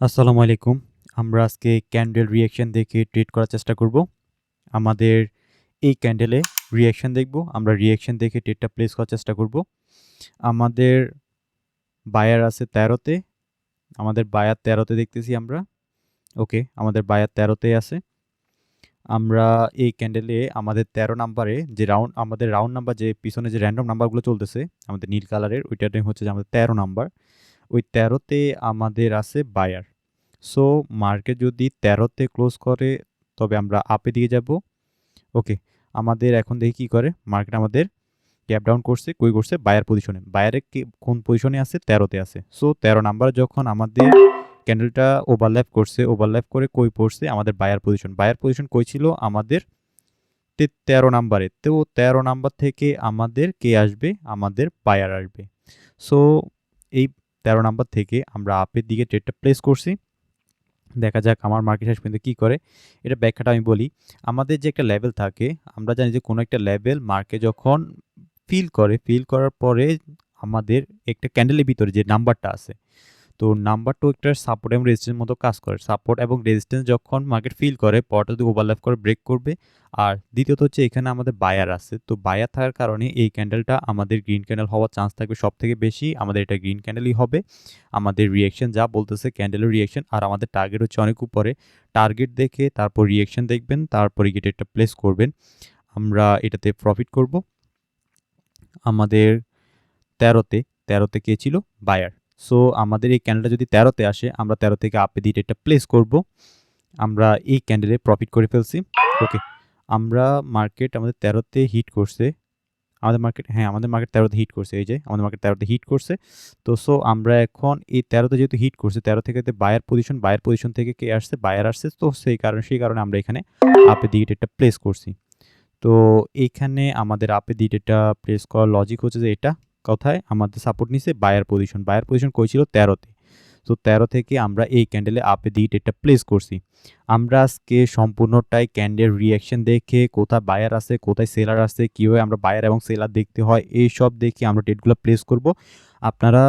আসসালামু আলাইকুম। আমরা আজকে ক্যান্ডেল রিঅ্যাকশন দেখে ট্রেড করার চেষ্টা করব। আমাদের এই ক্যান্ডেলে রিঅ্যাকশন দেখব। আমরা রিঅ্যাকশন দেখে ট্রেডটা প্লেস করার চেষ্টা করব। আমাদের বায়ার আছে তেরোতে আমাদের বায়ার তেরোতে দেখতেছি আমরা। ওকে, আমাদের বায়ার তেরোতে আছে। আমরা এই ক্যান্ডেলে আমাদের ১৩ নাম্বারে যে রাউন্ড আমাদের রাউন্ড নাম্বার যে পিছনে যে র‍্যান্ডম নাম্বারগুলো চলতেছে, আমাদের নীল কালারের ওইটার হচ্ছে যে আমাদের ১৩ নাম্বার। ওই তেরোতে আমাদের আছে বায়ার। সো মার্কেট যদি তেরোতে ক্লোজ করে তবে আমরা আপে দিয়ে যাব। ওকে, আমাদের এখন দেখি কি করে। মার্কেট আমাদের গ্যাপ ডাউন করছে, কই করছে? বায়ার পজিশনে। বায়ারে কোন পজিশনে আছে? ১৩ তে আছে। সো ১৩ নাম্বার যখন আমাদের ক্যান্ডেলটা ওভারল্যাপ করছে, ওভারল্যাপ করে কই পড়ছে? আমাদের বায়ার পজিশন। বায়ার পজিশন কই ছিল? আমাদের তে ১৩ নাম্বারে। তো ১৩ নাম্বার থেকে আমাদের কে আসবে? আমাদের বায়ার আসবে। সো এই ১৩ নাম্বার থেকে আমরা আপের দিকে ট্রেডটা প্লেস করছি। দেখা যাক আমার মার্কেট শেষ পর্যন্ত কী করে। এটা ব্যাখ্যাটা আমি বলি। আমাদের যে একটা লেভেল থাকে, আমরা জানি যে কোনো একটা লেভেল মার্কেট যখন ফিল করে, ফিল করার পরে আমাদের একটা ক্যান্ডেলের ভিতরে যে নাম্বারটা আছে, তো নাম্বার টু একটা সাপোর্ট এবং রেজিস্ট্যান্স মতো কাজ করে। সাপোর্ট এবং রেজিস্ট্যান্স যখন মার্কেট ফিল করে, পরটা যদি ওভারল্যাপ করে ব্রেক করবে। আর দ্বিতীয়ত হচ্ছে এখানে আমাদের বায়ার আছে। তো বায়ার থাকার কারণে এই ক্যান্ডেলটা আমাদের গ্রিন ক্যান্ডেল হওয়ার চান্স থাকবে সব থেকে বেশি। আমাদের এটা গ্রিন ক্যান্ডেলই হবে। আমাদের রিঅ্যাকশন যা বলতেছে ক্যান্ডেলের রিঅ্যাকশন আর আমাদের টার্গেট হচ্ছে অনেক উপরে। টার্গেট দেখে তারপর রিঅ্যাকশন দেখবেন, তারপরে গিয়ে ট্রেডটা প্লেস করবেন। আমরা এটাতে প্রফিট করব। আমাদের তেরোতে তেরোতে কে ছিল? বায়ার। সো আমাদের এই ক্যান্ডেলটা যদি তেরোতে আসে, আমরা ১৩ থেকে আপে দিয়ে ট্রেডটা প্লেস করব। আমরা এই ক্যান্ডেলে প্রফিট করে ফেলছি। ওকে, আমরা মার্কেট আমাদের তেরোতে হিট করছে। আমাদের মার্কেট হ্যাঁ, আমাদের মার্কেট তেরোতে হিট করছে। এই যে আমাদের মার্কেট তেরোতে হিট করছে। তো সো আমরা এখন এই তেরোতে যেহেতু হিট করছে, ১৩ থেকে বায়ার পজিশন, বায়ার পজিশন থেকে কে আসছে? বায়ার আসছে। তো সেই কারণে সেই কারণে আমরা এখানে আপের দিকে ট্রেডটা প্লেস করছি। তো এইখানে আমাদের দিকে ট্রেডটা প্লেস করার লজিক হচ্ছে যে এটা কোথায়? আমাদের সাপোর্ট নিছে বায়ার পজিশন। বায়ার পজিশন কই ছিল? ১৩ তে। তো ১৩ থেকে আমরা এই ক্যান্ডেলে আপের দিকে ট্রেডটা প্লেস করছি। আমরা আজকে সম্পূর্ণটাই ক্যান্ডেল রিঅ্যাকশন দেখে কোথায় বায়ার আছে, কোথায় সেলার আছে, কীভাবে আমরা বায়ার এবং সেলার দেখতে হয়, এই সব দেখে আমরা ডেটগুলো প্লেস করব। আপনারা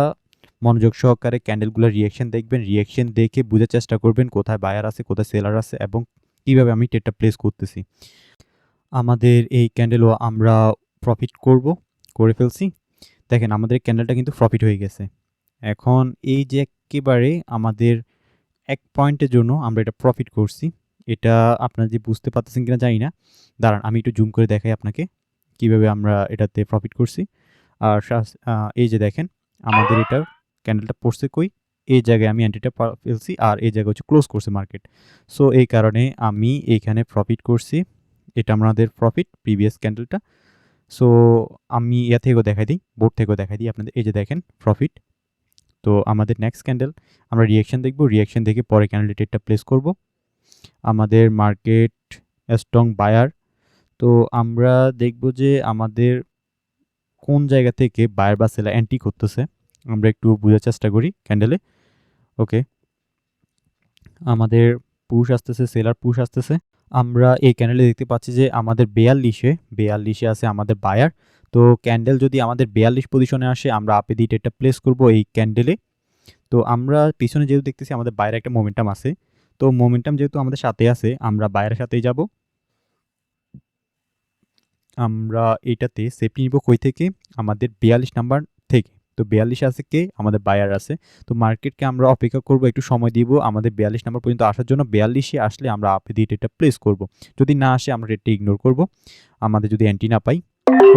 মনোযোগ সহকারে ক্যান্ডেলগুলোর রিঅ্যাকশন দেখবেন। রিঅ্যাকশন দেখে বোঝার চেষ্টা করবেন কোথায় বায়ার আছে, কোথায় সেলার আছে এবং কীভাবে আমি ট্রেডটা প্লেস করতেছি। আমাদের এই ক্যান্ডেলও আমরা প্রফিট করব, করে ফেলছি। দেখেন আমাদের ক্যান্ডেলটা কিন্তু প্রফিট হয়ে গেছে। এখন এই যে একেবারে আমাদের এক পয়েন্টের জন্য আমরা এটা প্রফিট করছি। এটা আপনারা যে বুঝতে পারতেছেন কিনা জানি না। দাঁড়ান, আমি একটু জুম করে দেখাই আপনাকে। কীভাবে আমরা এটাতে প্রফিট করছি। আর এই যে দেখেন, আমাদের এটা ক্যান্ডেলটা পড়ছে কই? এই জায়গায় আমি পা, ফেলছি আর এই জায়গায় হচ্ছে ক্লোজ করছে মার্কেট। সো এই কারণে আমি এইখানে প্রফিট করছি। এটা আমাদের প্রফিট প্রিভিয়াস ক্যান্ডেলটা। সো আমি ইয়া থেকেও দেখাই দিই, বোর্ড থেকেও দেখাই দিই আপনাদের। এই যে দেখেন প্রফিট। তো আমাদের নেক্সট ক্যান্ডেল আমরা রিঅ্যাকশন দেখব। রিঅ্যাকশন দেখে পরে ক্যান্ডেল ট্রেডটা প্লেস করব। আমাদের মার্কেট স্ট্রং বায়ার। তো আমরা দেখব যে আমাদের কোন জায়গা থেকে বায়ার বা সেলার এন্ট্রি করতেছে। আমরা একটু বোঝার চেষ্টা করি ক্যান্ডেলে। ওকে। আমাদের পুশ আসতেছে, সেলার পুশ আসতেছে। আমরা এই ক্যান্ডেলে দেখতে পাচ্ছি যে আমাদের ৪২ এ ৪২ এ আছে আমাদের বায়ার। তো ক্যান্ডেল যদি আমাদের ৪২ পজিশনে আসে, আমরা আপে দিয়ে ট্রেডটা প্লেস করব এই ক্যান্ডেলে। তো আমরা পিছনে যেহেতু দেখতেছি আমাদের বায়ারে একটা মোমেন্টাম আছে। তো মোমেন্টাম যেহেতু আমাদের সাথে আছে, আমরা বায়ারের সাথেই যাব। আমরা এটাতে সেফটি নিব কই থেকে? আমাদের ৪২ নাম্বার। তো বিয়াল্লিশ আছে কে? আমাদের বায়ার আছে। তো মার্কেটকে আমরা অপেক্ষা করব, একটু সময় দিব আমাদের ৪২ নাম্বার পর্যন্ত আসার জন্য। বিয়াল্লিশে আসলে আমরা আপে দিয়ে প্লেস করব। যদি না আসে আমরা রেটটা ইগনোর করব। আমাদের যদি অ্যান্টি না পাই।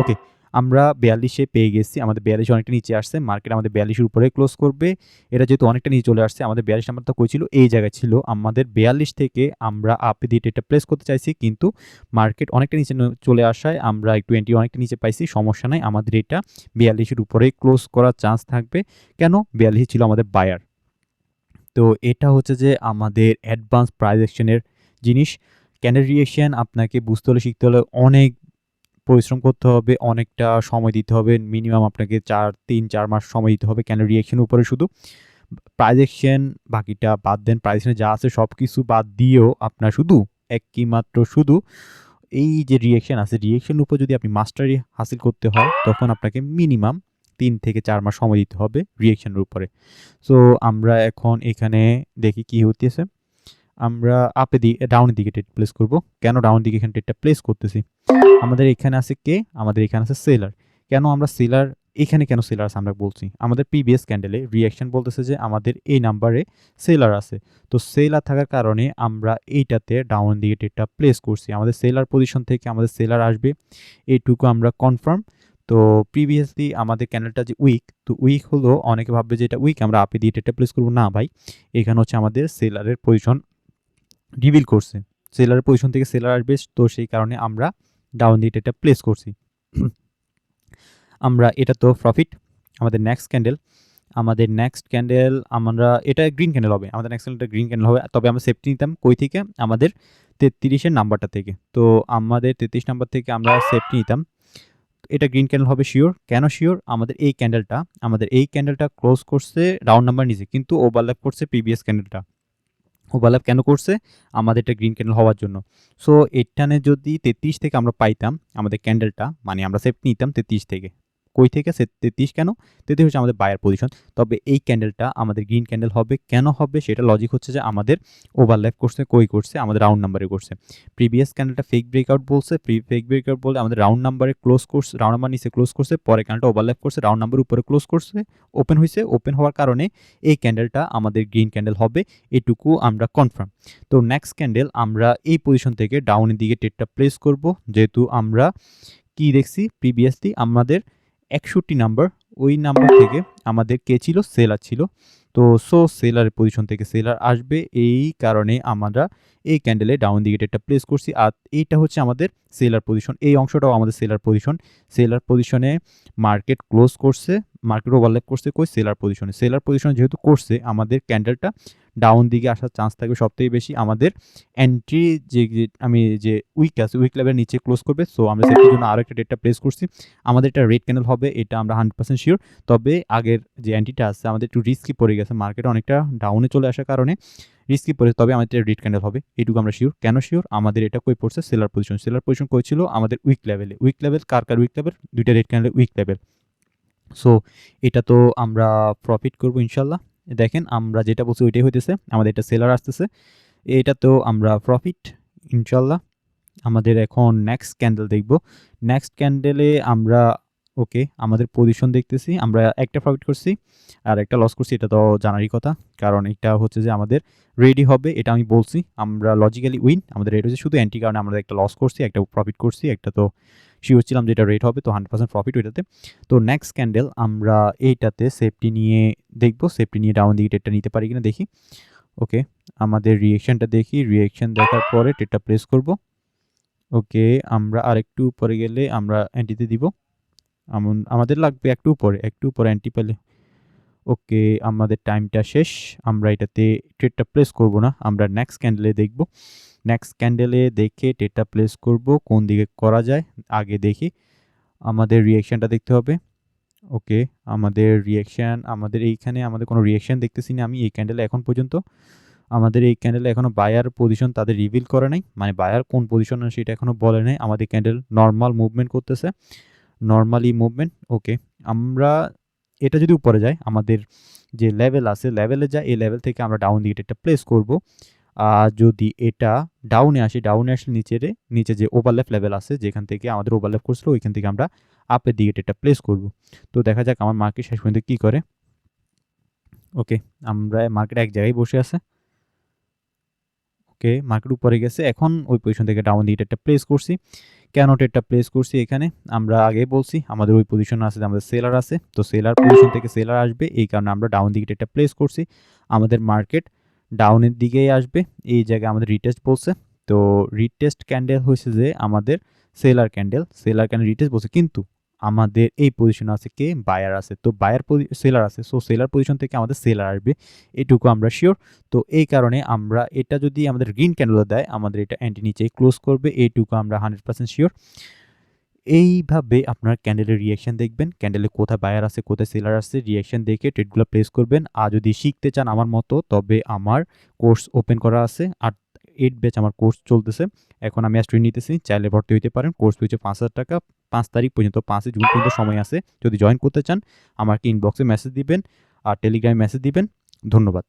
ওকে, আমরা বিয়াল্লিশে পেয়ে গেছি। আমাদের ৪২ অনেকটা নিচে আসছে। মার্কেট আমাদের ৪২ এর উপরে ক্লোজ করবে। এটা যেহেতু অনেকটা নিচে চলে আসছে, আমাদের ৪২ নাম্বারটা কই ছিল? এই জায়গায় ছিল। আমাদের ৪২ থেকে আমরা আপে দিয়ে ট্রেডটা প্লেস করতে চাইছি। কিন্তু মার্কেট অনেকটা নিচে চলে আসায় আমরা এন্ট্রি অনেকটা নিচে পাইছি। সমস্যা নাই। আমাদের এটা ৪২ এর উপরেই ক্লোজ করার চান্স থাকবে। কেন? ৪২ ছিল আমাদের বায়ার। তো এটা হচ্ছে যে আমাদের অ্যাডভান্স প্রাইস অ্যাকশনের জিনিস। ক্যান্ডেল আপনাকে বুঝতে হলে, শিখতে হলে অনেক পরিশ্রম করতে হবে, অনেকটা সময় দিতে হবে। মিনিমাম আপনাকে ৪ ৩-৪ মাস সময় দিতে হবে কেন রিঅ্যাকশনের উপরে শুধু। প্রাইস অ্যাকশন বাকিটা বাদ দেন। প্রাইস অ্যাকশনে যা আছে সব কিছু বাদ দিয়েও আপনার শুধু একই মাত্র শুধু এই যে রিঅ্যাকশন আছে, রিঅ্যাকশনের উপর যদি আপনি মাস্টারি হাসিল করতে হয় তখন আপনাকে মিনিমাম তিন থেকে চার মাস সময় দিতে হবে রিয়েকশনের উপরে সো আমরা এখন এখানে দেখি কি হতেছে আমরা আপে দিকে ডাউনের দিকে টেট প্লেস করব। কেন ডাউন দিকে এখানে টেটটা প্লেস করতেছি? আমাদের এখানে আছে কে? আমাদের এখানে আছে সেলার কেন আমরা সেলার এখানে কেন সেলার আছে আমরা বলছি? আমাদের পিবিএস ক্যান্ডেলে রিয়াকশন বলতেছে যে আমাদের এই নাম্বারে সেলার আছে। তো সেলার থাকার কারণে আমরা এইটাতে ডাউন দিকে টেটটা প্লেস করছি। আমাদের সেলার পজিশন থেকে আমাদের সেলার আসবে। এইটুকু আমরা কনফার্ম তো প্রিভিয়াসলি আমাদের ক্যান্ডেলটা যে উইক তো উইক হলো, অনেকে ভাববে যে এটা উইক আমরা আপে দিয়ে টেটটা প্লেস করব। না ভাই, এখানে হচ্ছে আমাদের সেলারের পজিশন রিভিল করছে। সেলারের পজিশন থেকে সেলার আসবে, তো সেই কারণে আমরা ডাউন দিয়ে এটা প্লেস করছি। আমরা এটা তো প্রফিট আমাদের নেক্সট ক্যান্ডেল আমাদের নেক্সট ক্যান্ডেল আমরা এটা গ্রিন ক্যান্ডেল হবে, আমাদের নেক্সট ক্যান্ডেলটা গ্রিন ক্যান্ডেল হবে, তবে আমরা সেফটি নিতাম কই থেকে? আমাদের তেত্রিশের নাম্বারটা থেকে। তো আমাদের তেত্রিশ নাম্বার থেকে আমরা সেফটি নিতাম। এটা গ্রিন ক্যান্ডেল হবে শিওর কেন শিওর আমাদের এই ক্যান্ডেলটা আমাদের এই ক্যান্ডেলটা ক্লোজ করছে রাউন্ড নাম্বার নিচে, কিন্তু ওভারল্যাপ করছে প্রিভিয়াস ক্যান্ডেলটা ওভারল্যাপ কেন করছে? আমাদের এটা গ্রিন ক্যান্ডেল হওয়ার জন্য। সো এটানে যদি তেত্রিশ থেকে আমরা পাইতাম, আমাদের ক্যান্ডেলটা মানে আমরা সেফটি নিতাম তেত্রিশ থেকে। কই থেকে? তেত্রিশ কেন? তেত্রিশ হচ্ছে আমাদের বায়ার পজিশন তবে এই ক্যান্ডেলটা আমাদের গ্রিন ক্যান্ডেল হবে। কেন হবে? সেটা লজিক হচ্ছে যে আমাদের ওভারল্যাপ করছে, কই করছে? আমাদের রাউন্ড নাম্বারে করছে। প্রিভিয়াস ক্যান্ডেলটা ফেক ব্রেকআউট বলছে। প্রি ফেক ব্রেকআউট বলে আমাদের রাউন্ড নাম্বারে ক্লোজ করছে রাউন্ড নাম্বার নিচে ক্লোজ করছে। পরে ক্যান্ডেলটা ওভারল্যাপ করছে রাউন্ড নাম্বার উপরে ক্লোজ করছে ওপেন হয়েছে। ওপেন হওয়ার কারণে এই ক্যান্ডেলটা আমাদের গ্রিন ক্যান্ডেল হবে। এটুকু আমরা কনফার্ম তো নেক্সট ক্যান্ডেল আমরা এই পজিশন থেকে ডাউনের দিকে টেটটা প্লেস করব। যেহেতু আমরা কি দেখছি? প্রিভিয়াসলি আমাদের একষট্টি নাম্বার। ওই নাম্বার থেকে আমাদের কে ছিল? সেলার ছিল। তো সো সেলারের পজিশন থেকে সেলার আসবে। এই কারণে আমরা এই ক্যান্ডেলে ডাউন দিকে একটা প্লেস করছি। আর এইটা হচ্ছে আমাদের সেলার পজিশন এই অংশটাও আমাদের সেলার পজিশন সেলার পজিশনে মার্কেট ক্লোজ করছে মার্কেট ওভারল্যাপ করছে কই? সেলার পজিশনে সেলার পজিশন যেহেতু করছে, আমাদের ক্যান্ডেলটা ডাউন দিকে আসার চান্স থাকবে সবথেকে বেশি। আমাদের এন্ট্রি যে যে, আমি যে উইক আছে উইক লেভেলের নিচে ক্লোজ করবে সো আমরা সেটার জন্য আরও একটা ডেটটা প্লেস করছি। আমাদের এটা রেড ক্যান্ডেল হবে, এটা আমরা হান্ড্রেড পার্সেন্ট শিওর তবে আগের যে অ্যান্টিটা আছে, আমাদের একটু রিস্কি পড়ে গেছে মার্কেট অনেকটা ডাউনে চলে আসার কারণে। রিস্কি পড়ে তবে আমাদের রেড ক্যান্ডেল হবে। এইটুকু আমরা শিওর কেন শিওর আমাদের এটা কই পড়ছে? সেলার পজিশন সেলার পজিশন কই ছিল? আমাদের উইক লেভেলে উইক লেভেল কার কার উইক লেভেল দুইটা red candle weak level so এটা তো আমরা প্রফিট করব ইনশাল্লাহ। দেখেন, আমরা যেটা বলছি ওইটাই হইতেছে। আমাদের এটা সেলার আসতেছে। এটা তো আমরা প্রফিট ইনশাল্লাহ। আমাদের এখন নেক্সট ক্যান্ডেল দেখব। নেক্সট ক্যান্ডেলে আমরা ওকে, আমাদের পজিশন দেখতেছি, আমরা একটা প্রফিট করছি আর একটা লস করছি, এটা তো জানারই কথা। কারণ এটা হচ্ছে যে আমাদের রেডি হবে, এটা আমি বলছি, আমরা লজিক্যালি উইন আমাদের রেড হচ্ছে শুধু অ্যান্টি কারণে আমরা একটা লস করছি, একটা প্রফিট করছি, একটা তো শিওর ছিলাম যে এটা রেট হবে, তো হান্ড্রেড পার্সেন্ট প্রফিট ওইটাতে। তো নেক্সট ক্যান্ডেল আমরা এইটাতে সেফটি নিয়ে দেখব সেফটি নিয়ে ডাউন দিকে টেটটা নিতে পারি কিনা দেখি। ওকে, আমাদের রিয়েকশনটা দেখি রিয়েকশন দেখার পরে টেটটা প্রেস করব। ওকে, আমরা আরেকটু উপরে গেলে আমরা অ্যান্টিতে দিব। আমাদের লাগবে একটু উপরে একটু উপরে অ্যান্টি পেলে। ওকে আমাদের টাইমটা শেষ। আমরা এটাতে ট্রেডটা প্লেস করব না। আমরা নেক্সট ক্যান্ডেলে দেখব। নেক্সট ক্যান্ডেলে দেখে ট্রেডটা প্লেস করব, কোন দিকে করা যায়, আগে দেখি। আমাদের রিয়েকশানটা দেখতে হবে। ওকে আমাদের রিয়েকশান আমাদের এইখানে আমাদের কোনো রিয়েকশান দেখতেছি না আমি এই ক্যান্ডেলে এখন পর্যন্ত। আমাদের এই ক্যান্ডেলে এখনও বায়ার পজিশন তাদের রিভিল করে নাই। মানে বায়ার কোন পজিশন সেটা এখনও বলে নাই। আমাদের ক্যান্ডেল নর্মাল মুভমেন্ট করতেছে। নর্মালি মুভমেন্ট ওকে আমরা এটা যদি উপরে যায় আমাদের যে লেভেল আছে লেভেলে যায় এই লেভেল থেকে আমরা ডাউন দিকে একটা প্লেস করব। আর যদি এটা ডাউনে আসে ডাউনে আসলে নিচের, নিচে যে ওভারলেফ লেভেল আছে, যেখান থেকে আমাদের ওভারলেফ করছিল, ওইখান থেকে আমরা আপের দিকে এটা প্লেস করব। তো দেখা যাক আমার মার্কেট শেষ পর্যন্ত কী করে। ওকে আমরা মার্কেট এক জায়গায় বসে আছে। ওকে মার্কেট উপরে গেছে। এখন ওই পজিশন থেকে ডাউন দিকে একটা প্লেস করছি। কেন ট্রেডটা প্লেস করছি এখানে? আমরা আগে বলছি, আমাদের ওই পজিশন আছে, আমাদের সেলার আছে। তো সেলার পজিশন থেকে সেলার আসবে, এই কারণে আমরা ডাউন দিকে ট্রেডটা প্লেস করছি। আমাদের মার্কেট ডাউনের দিকেই আসবে, এই জায়গায় আমাদের রিটেস্ট বলছে। তো রিটেস্ট ক্যান্ডেল হয়েছে যে আমাদের seller candle seller candle retest বলছে। কিন্তু আমাদের এই পজিশন আছে কে? বায়ার আছে। তো বায়ার সেলার আছে। সো সেলার পজিশন থেকে আমাদের সেলার আসবে। এটুকু আমরা শিওর তো এই কারণে আমরা এটা যদি আমাদের গ্রিন ক্যান্ডেল দেয়, আমাদের এটা অ্যান্টি নিচেই ক্লোজ করবে। এইটুকু আমরা হান্ড্রেড পার্সেন্ট শিওর এইভাবে আপনার ক্যান্ডেলের রিয়াকশান দেখবেন। ক্যান্ডেলে কোথায় বায়ার আছে, কোথায় সেলার আছে রিয়াকশান দেখে ট্রেডগুলো প্লেস করবেন। আর যদি শিখতে চান আমার মতো, তবে আমার কোর্স ওপেন করা আছে। আর এইট ব্যাচ আমার কোর্স চলতেছে। এখন আমি অ্যাস্ট্রই নিতেছি, চাইলে ভর্তি হইতে পারেন। কোর্স হচ্ছে পাঁচ হাজার টাকা। পাঁচ তারিখ পর্যন্ত, পাঁচই জুন পর্যন্ত সময় আছে। যদি জয়েন করতে চান, আমাকে ইনবক্সে মেসেজ দিবেন আর টেলিগ্রামে মেসেজ দিবেন। ধন্যবাদ।